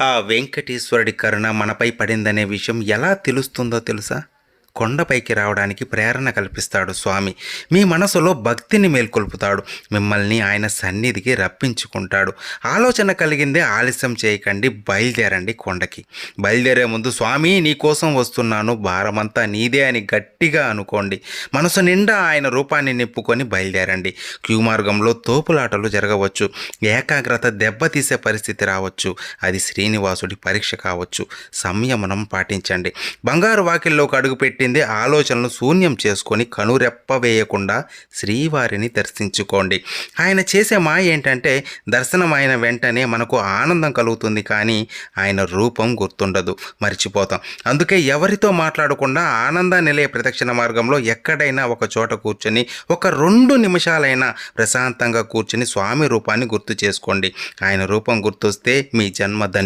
ఆ వెంకటేశ్వరుడి కరుణ మనపై పడిందనే విషయం ఎలా తెలుస్తుందో తెలుసా? కొండపైకి రావడానికి ప్రేరణ కల్పిస్తాడు స్వామి. మీ మనసులో భక్తిని మేల్కొల్పుతాడు. మిమ్మల్ని ఆయన సన్నిధికి రప్పించుకుంటాడు. ఆలోచన కలిగిందే ఆలస్యం చేయకండి బయలుదేరండి కొండకి. బయలుదేరే ముందు స్వామి నీ కోసం వస్తున్నాను. భారమంతా నీదే అని గట్టిగా అనుకోండి. మనసు నిండా ఆయన రూపాన్ని నింపుకొని బయలుదేరండి. క్యూ మార్గంలో తోపులాటలు జరగవచ్చు. ఏకాగ్రత దెబ్బతీసే పరిస్థితి రావచ్చు. అది శ్రీనివాసుడి పరీక్ష కావచ్చు. సంయమనం పాటించండి. బంగారు వాకిల్లోకి అడుగుపెట్టి అడుగుపెట్టింది ఆలోచనలు శూన్యం చేసుకొని కనురెప్ప వేయకుండా శ్రీవారిని దర్శించుకోండి. ఆయన చేసే మాయ ఏంటంటే దర్శనం అయిన వెంటనే మనకు ఆనందం కలుగుతుంది కానీ ఆయన రూపం గుర్తుండదు. మర్చిపోతాం. అందుకే ఎవరితో మాట్లాడకుండా ఆనంద నిలయ ప్రదక్షిణ మార్గంలో ఎక్కడైనా ఒక చోట కూర్చొని ఒక రెండు నిమిషాలైనా ప్రశాంతంగా కూర్చొని స్వామి రూపాన్ని గుర్తు చేసుకోండి. ఆయన రూపం గుర్తొస్తే మీ జన్మ